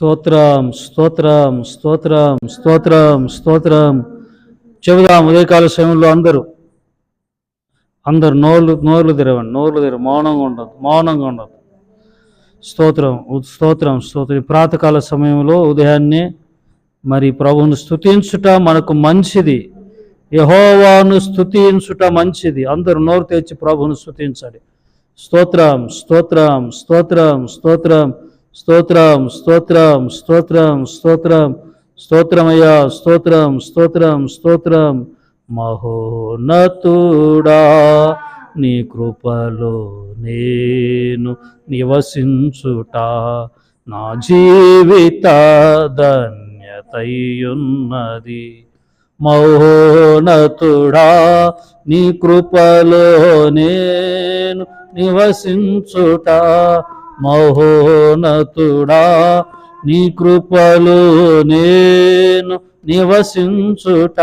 స్తోత్రం స్తోత్రం స్తోత్రం స్తోత్రం స్తోత్రం. చెబుదాం ఉదయకాల సమయంలో అందరూ. అందరు నోర్లు నోర్లు తెరవండి నోర్లు తెరవ మౌనంగా ఉండదు మౌనంగా ఉండదు స్తోత్రం స్తోత్రం స్తోత్రం. ప్రాతకాల సమయంలో ఉదయాన్నే మరి ప్రభువును స్థుతించుట మనకు మంచిది. యహోవాను స్తుతించుట మంచిది. అందరూ నోరు తెచ్చి ప్రభువును స్థుతించండి స్తోత్రం స్తోత్రం స్తోత్రం స్తోత్రం. స్తోత్రం స్తోత్రం స్తోత్రం స్తోత్రం. స్తోత్రమయ్యా స్తోత్రం స్తోత్రం స్తోత్రం. మహోన్నతుడా నీ కృపలో నేను నివసించుట. నా జీవిత ధన్యతయున్నది. మహోనతుడా నీ కృపలో నేను నివసించుట. మహోనతుడా నీ కృపలు నేను నివసించుట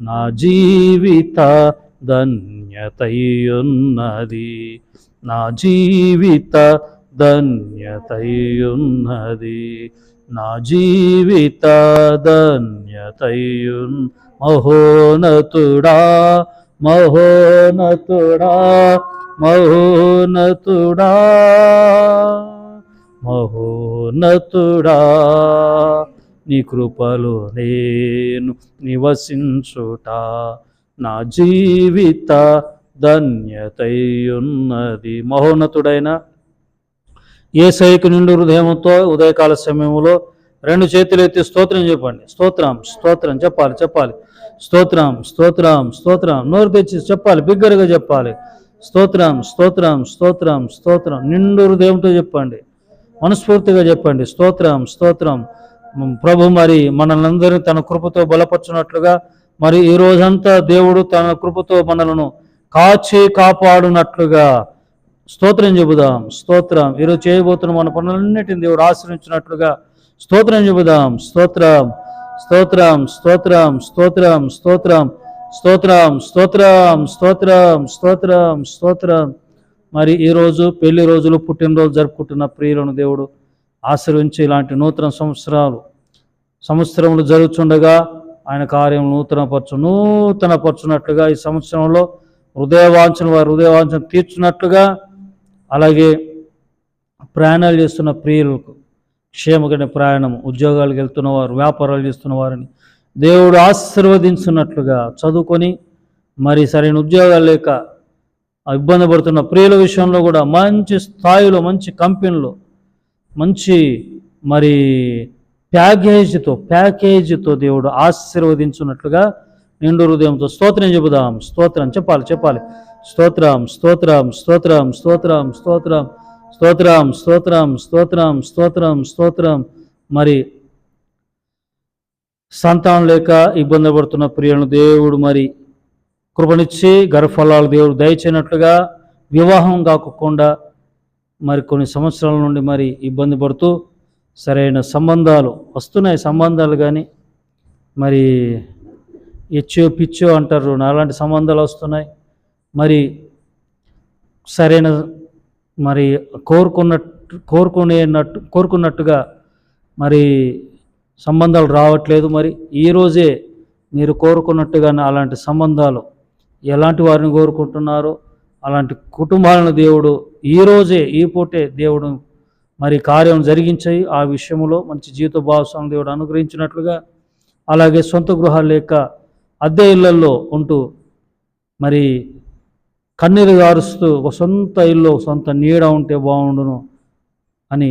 నా జీవిత ధన్యతయున్నది నా జీవిత ధన్యతయున్నది నా జీవిత ధన్యతయున్ మహోనతుడా మహోనతుడా మహోనతుడా మహోనతుడా నీ కృపలో నేను నివసించుట నా జీవిత ధన్యతయున్నది మహోన్నతుడైన ఏసైకు నిండు హృదయంతో ఉదయకాల సమయంలో రెండు చేతులు ఎత్తి స్తోత్రం చెప్పండి. స్తోత్రం స్తోత్రం చెప్పాలి చెప్పాలి. స్తోత్రం స్తోత్రం స్తోత్రం. నోరు తెచ్చి చెప్పాలి బిగ్గరగా చెప్పాలి. స్తోత్రం స్తోత్రం స్తోత్రం స్తోత్రం. నిండు హృదయంతో చెప్పండి. మనస్ఫూర్తిగా చెప్పండి. స్తోత్రం స్తోత్రం. ప్రభు మరి మనల్ని అందరినీ తన కృపతో బలపరచున్నట్లుగా మరి ఈ రోజంతా దేవుడు తన కృపతో మనలను కాచి కాపాడునట్లుగా స్తోత్రం చెబుదాం. స్తోత్రం. ఈరోజు చేయబోతున్న మన పనులన్నిటిని దేవుడు ఆశ్రయించినట్లుగా స్తోత్రం చెబుదాం. స్తోత్రం స్తోత్రం స్తోత్రం స్తోత్రం స్తోత్రం. స్తోత్రం స్తోత్రం స్తోత్రం స్తోత్రం స్తోత్రం. మరి ఈరోజు పెళ్ళి రోజులు పుట్టినరోజు జరుపుకుంటున్న ప్రియులను దేవుడు ఆశీర్వించి ఇలాంటి నూతన సంవత్సరాలు సంవత్సరములు జరుగుతుండగా ఆయన కార్యం నూతనపరచు నూతనపరచున్నట్లుగా ఈ సంవత్సరంలో హృదయవాంఛన వారి హృదయవాంఛన తీర్చున్నట్లుగా అలాగే ప్రయాణాలు చేస్తున్న ప్రియులకు క్షేమగణ ప్రయాణం ఉద్యోగాలకు వెళ్తున్న వారు వ్యాపారాలు చేస్తున్న వారిని దేవుడు ఆశీర్వదించున్నట్లుగా చదువుకొని మరి సరైన ఉద్యోగాలు లేక ఇబ్బంది పడుతున్న ప్రియుల విషయంలో కూడా మంచి స్థాయిలో మంచి కంపెనీలో మంచి మరి ప్యాకేజీతో ప్యాకేజీతో దేవుడు ఆశీర్వదించున్నట్లుగా నిండు హృదయంతో స్తోత్రం చెబుదాం. స్తోత్రం చెప్పాలి చెప్పాలి. స్తోత్రం స్తోత్రం స్తోత్రం స్తోత్రం స్తోత్రం స్తోత్రం స్తోత్రం స్తోత్రం స్తోత్రం స్తోత్రం. మరి సంతానం లేక ఇబ్బంది పడుతున్న ప్రియులను దేవుడు మరి కృపనిచ్చి గర్భఫలాలు దేవుడు దయచేయనట్లుగా వివాహం కాకుండా మరి కొన్ని సంవత్సరాల నుండి మరి ఇబ్బంది పడుతూ సరైన సంబంధాలు వస్తున్నాయి సంబంధాలు కానీ మరి ఎచ్చో పిచ్చో అంటారు అలాంటి సంబంధాలు వస్తున్నాయి. మరి సరైన మరి కోరుకున్నట్టు కోరుకునేనట్టు కోరుకున్నట్టుగా మరి సంబంధాలు రావట్లేదు మరి. ఈరోజే మీరు కోరుకున్నట్టుగానే అలాంటి సంబంధాలు ఎలాంటి వారిని కోరుకుంటున్నారో అలాంటి కుటుంబాలను దేవుడు ఈరోజే ఈ పూటే దేవుడు మరి కార్యం జరిగించాయి. ఆ విషయంలో మంచి జీవిత భాగస్వామి దేవుడు అనుగ్రహించినట్లుగా అలాగే సొంత గృహాలు లేక అద్దె ఇళ్ళలో ఉంటూ మరి కన్నీరు గారుస్తూ ఒక సొంత ఇల్లు సొంత నీడ ఉంటే బాగుండును అని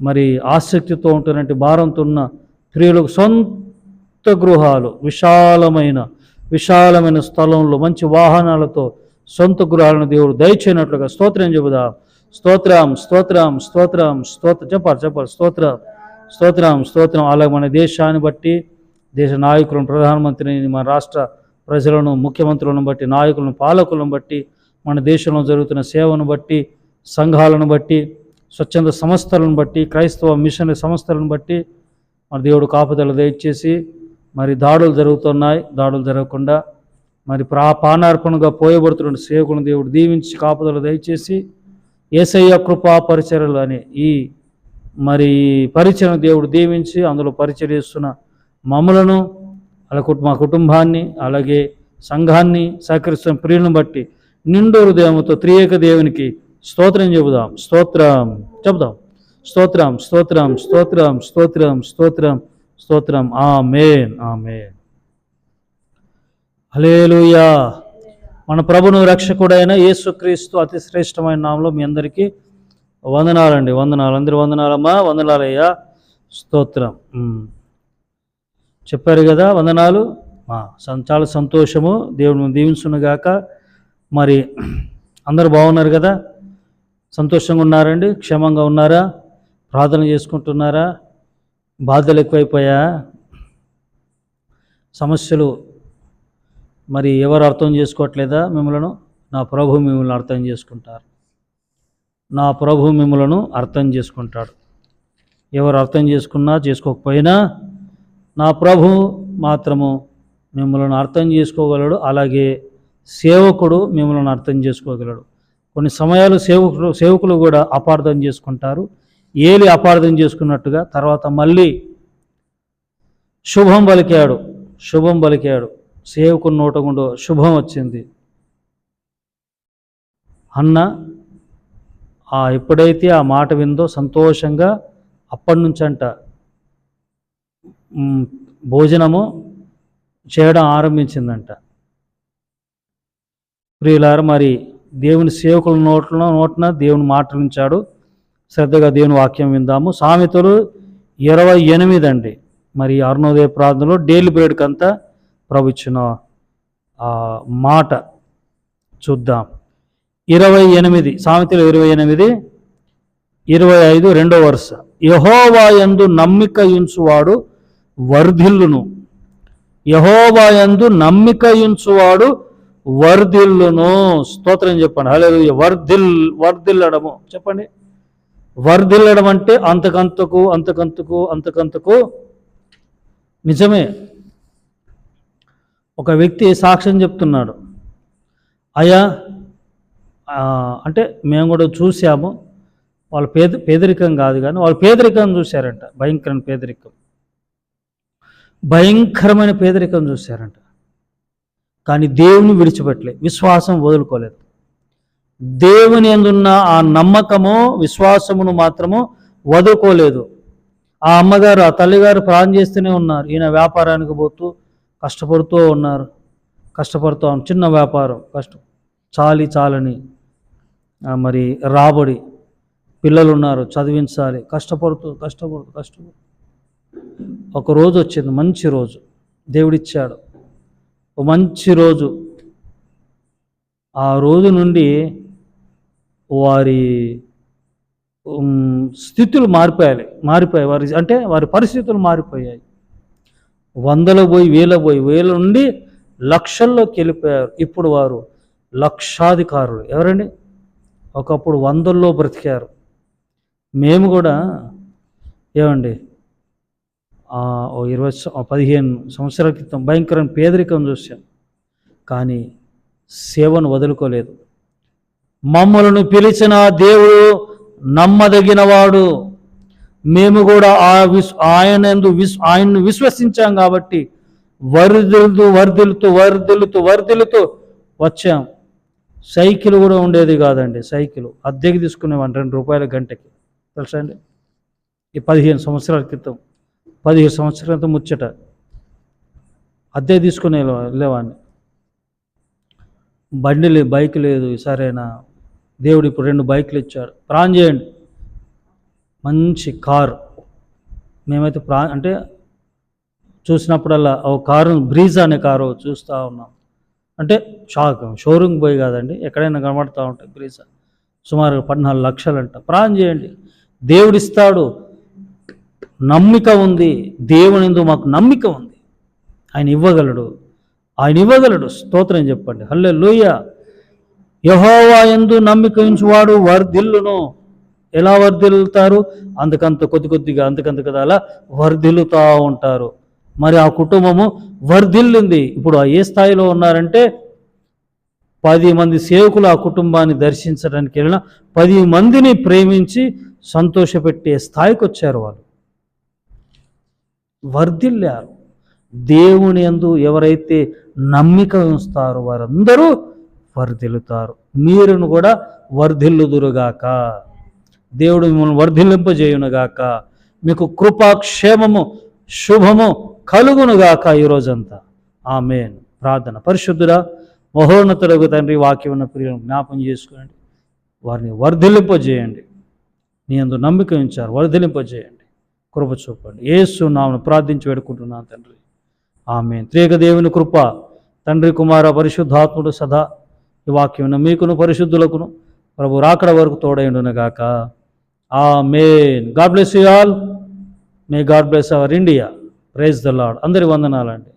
మరి ఆసక్తితో ఉంటున్నట్టు భారంతో ఉన్న స్త్రీలకు సొంత గృహాలు విశాలమైన విశాలమైన స్థలంలో మంచి వాహనాలతో సొంత గృహాలను దేవుడు దయచేయనట్లుగా స్తోత్రం చెబుదా. స్తోత్రం స్తోత్రం స్తోత్రం స్తోత్ర చెప్పాలి చెప్పాలి. స్తోత్రం స్తోత్రం స్తోత్రం. అలాగే మన దేశాన్ని బట్టి దేశ నాయకులను ప్రధానమంత్రిని మన రాష్ట్ర ప్రజలను ముఖ్యమంత్రులను బట్టి నాయకులను పాలకులను బట్టి మన దేశంలో జరుగుతున్న సేవను బట్టి సంఘాలను బట్టి స్వచ్ఛంద సంస్థలను బట్టి క్రైస్తవ మిషన్ సంస్థలను బట్టి మరి దేవుడు కాపుదల దయచేసి మరి దాడులు జరుగుతున్నాయి. దాడులు జరగకుండా మరి ప్రా పానార్పణగా పోయబడుతున్న సేవకులను దేవుడు దీవించి కాపుదల దయచేసి ఏసయ్య కృపా పరిచర్యలు అనే ఈ మరి పరిచయం దేవుడు దీవించి అందులో పరిచయం చేస్తున్న మమ్మలను అలా మా కుటుంబాన్ని అలాగే సంఘాన్ని సహకరిస్తున్న ప్రియులను బట్టి నిండు హృదయంతో త్రియేక దేవునికి స్తోత్రం చెబుదాం. స్తోత్రం చెబుదాం. స్తోత్రం స్తోత్రం స్తోత్రం స్తోత్రం స్తోత్రం స్తోత్రం. ఆ మేన్ ఆ మేన్ హలేలుయా మన ప్రభును రక్షకుడైన యేసుక్రీస్తు అతి శ్రేష్టమైన నామంలో మీ అందరికీ వందనాలండి. వందనాలు. అందరి వందనాలమ్మా. వందనాలయ్యా. స్తోత్రం. చెప్పారు కదా వందనాలు. చాలా సంతోషము. దేవుడు దీవించునుగాక. మరి అందరు బాగున్నారు కదా? సంతోషంగా ఉన్నారండి? క్షేమంగా ఉన్నారా? ప్రార్థన చేసుకుంటున్నారా? బాధలు ఎక్కువైపోయా? సమస్యలు మరి ఎవరు అర్థం చేసుకోవట్లేదా మిమ్మలను? నా ప్రభు మిమ్మల్ని అర్థం చేసుకుంటారు. నా ప్రభు మిమ్మలను అర్థం చేసుకుంటాడు. ఎవరు అర్థం చేసుకున్నా చేసుకోకపోయినా నా ప్రభు మాత్రము మిమ్మల్ని అర్థం చేసుకోగలడు. అలాగే సేవకుడు మిమ్మల్ని అర్థం చేసుకోగలడు. కొన్ని సమయాలు సేవకులు సేవకులు కూడా అపార్థం చేసుకుంటారు. ఏలి అపార్థం చేసుకున్నట్టుగా తర్వాత మళ్ళీ శుభం పలికాడు శుభం పలికాడు. సేవకుని నోట గుండో శుభం వచ్చింది. అన్న ఆ ఎప్పుడైతే ఆ మాట విందో సంతోషంగా అప్పటి నుంచంట అంట భోజనము చేయడం ఆరంభించిందంట. ప్రియులారు మరి దేవుని సేవకుల నోట్లో నోట్న దేవుని మాట ఉంచాడు శ్రద్ధగా దేవుని వాక్యం విందాము. సామెతలు ఇరవై ఎనిమిది అండి. మరి అరుణోదయ ప్రార్థనలో డైలీ బ్రేడ్కి అంతా ప్రభు మాట చూద్దాం. ఇరవై ఎనిమిది సామెతలు ఇరవై ఎనిమిది ఇరవై ఐదు రెండో వరుస. యహోవాయందు నమ్మిక ఇంచువాడు వర్ధిల్లును. యహోవాయందు నమ్మిక ఇంచువాడు వర్ధిల్లును. స్తోత్రం చెప్పండి. హలే వర్ధిల్ వర్ధిల్లడము. చెప్పండి. వర్ధిల్లడం అంటే అంతకంతకు అంతకంతకు అంతకంతకు నిజమే. ఒక వ్యక్తి సాక్ష్యం చెప్తున్నాడు. అయ్యా అంటే మేము కూడా చూసాము వాళ్ళ పేద పేదరికం కాదు కానీ వాళ్ళు పేదరికం చూశారంట. భయంకరమైన పేదరికం. భయంకరమైన పేదరికం చూశారంట. కానీ దేవుని విడిచిపెట్టలే. విశ్వాసం వదులుకోలేదు. దేవుని ఎందున్న ఆ నమ్మకము విశ్వాసమును మాత్రము వదులుకోలేదు. ఆ అమ్మగారు ఆ తల్లిగారు ప్రాణం చేస్తూనే ఉన్నారు. ఈయన వ్యాపారానికి పోతూ కష్టపడుతూ ఉన్నారు. కష్టపడుతూ ఉన్నారు. చిన్న వ్యాపారం కష్టం. చాలి చాలని. మరి రాబడి. పిల్లలు ఉన్నారు చదివించాలి. కష్టపడుతూ కష్టపడుతూ కష్టపడుతూ. ఒక రోజు వచ్చింది మంచి రోజు. దేవుడిచ్చాడు. ఒక మంచి రోజు. ఆ రోజు నుండి వారి స్థితులు మారిపోయాలి. మారిపోయాయి. వారి అంటే వారి పరిస్థితులు మారిపోయాయి. వందలు పోయి వేల పోయి వేల నుండి లక్షల్లోకి వెళ్ళిపోయారు. ఇప్పుడు వారు లక్షాధికారులు. ఎవరండి? ఒకప్పుడు వందల్లో బ్రతికారు. మేము కూడా ఏమండి? ఇరవై పదిహేను సంవత్సరాల క్రితం భయంకరమైన పేదరికం చూసాం కానీ సేవను వదులుకోలేదు. మమ్మలను పిలిచిన దేవుడు నమ్మదగినవాడు. మేము కూడా ఆ విశ్ ఆయన ఎందు ఆయన్ను విశ్వసించాం కాబట్టి వరదలుతూ వరదలుతూ వరదలుతూ వరదలుతూ వచ్చాం. సైకిల్ కూడా ఉండేది కాదండి సైకిల్. అద్దెకి తీసుకునేవాడిని రెండు రూపాయల గంటకి. తెలుసా అండి? ఈ పదిహేను సంవత్సరాల క్రితం పదిహేను సంవత్సరాల క్రితం ముచ్చట. అద్దె తీసుకునే వెళ్ళేవాడిని. బండి లేదు బైక్ లేదు సరేనా? దేవుడు ఇప్పుడు రెండు బైకులు ఇచ్చాడు ప్రాణం చేయండి. మంచి కారు. మేమైతే ప్రా అంటే చూసినప్పుడల్లా ఓ కారు బ్రీజ్ అనే కారు చూస్తూ ఉన్నాం. అంటే షాక్ షోరూమ్ పోయి కాదండి ఎక్కడైనా కనబడుతూ ఉంటాయి బ్రీజ్. సుమారు పద్నాలుగు లక్షలు అంట ప్రాణం చేయండి. దేవుడిస్తాడు నమ్మిక ఉంది. దేవుని మాకు నమ్మిక ఉంది. ఆయన ఇవ్వగలడు. ఆయన ఇవ్వగలడు. స్తోత్రం చెప్పండి. హల్లే లూయ యహోవా ఎందు నమ్మిక ఉంచువాడు వర్ధిల్లును. ఎలా వర్ధిల్లుతారు? అంతకంత కొద్ది కొద్దిగా అందుకంత కదా అలా వర్ధిల్లుతూ ఉంటారు. మరి ఆ కుటుంబము వర్ధిల్లింది. ఇప్పుడు ఏ స్థాయిలో ఉన్నారంటే పది మంది సేవకులు ఆ కుటుంబాన్ని దర్శించడానికి వెళ్ళిన పది మందిని ప్రేమించి సంతోషపెట్టే స్థాయికి వచ్చారు వాళ్ళు. వర్ధిల్లారు. దేవుని యందు ఎవరైతే నమ్మిక ఉంచుతారో వారందరూ వర్ధిల్లుతారు మీరును కూడా వర్ధిల్లుదురుగాక దేవుడు మిమ్మల్ని వర్ధిల్లింపజేయునుగాక మీకు కృపాక్షేమము శుభము కలుగునుగాక ఈ రోజంతా. ఆమెన్. ప్రార్థన. పరిశుద్ధుడా మహోన్నతులకు తండ్రి వాక్యం ఉన్న ప్రియులను జ్ఞాపం చేసుకోండి వారిని వర్ధిల్లింపజేయండి నీ అందు నమ్మిక ఉంచారు. వర్ధిలింపజేయండి కృప చూపండి. ఏసు నామను ప్రార్థించి పెడుకుంటున్నాను తండ్రి. ఆమె త్రేక దేవుని కృప తండ్రి కుమార పరిశుద్ధాత్ముడు సదా ఈ వాక్యం మీకును పరిశుద్ధులకును ప్రభు రాకడ వరకు తోడైండునగాక amen God bless you all. May God bless our India. Praise the Lord అందరి వందనాలండి.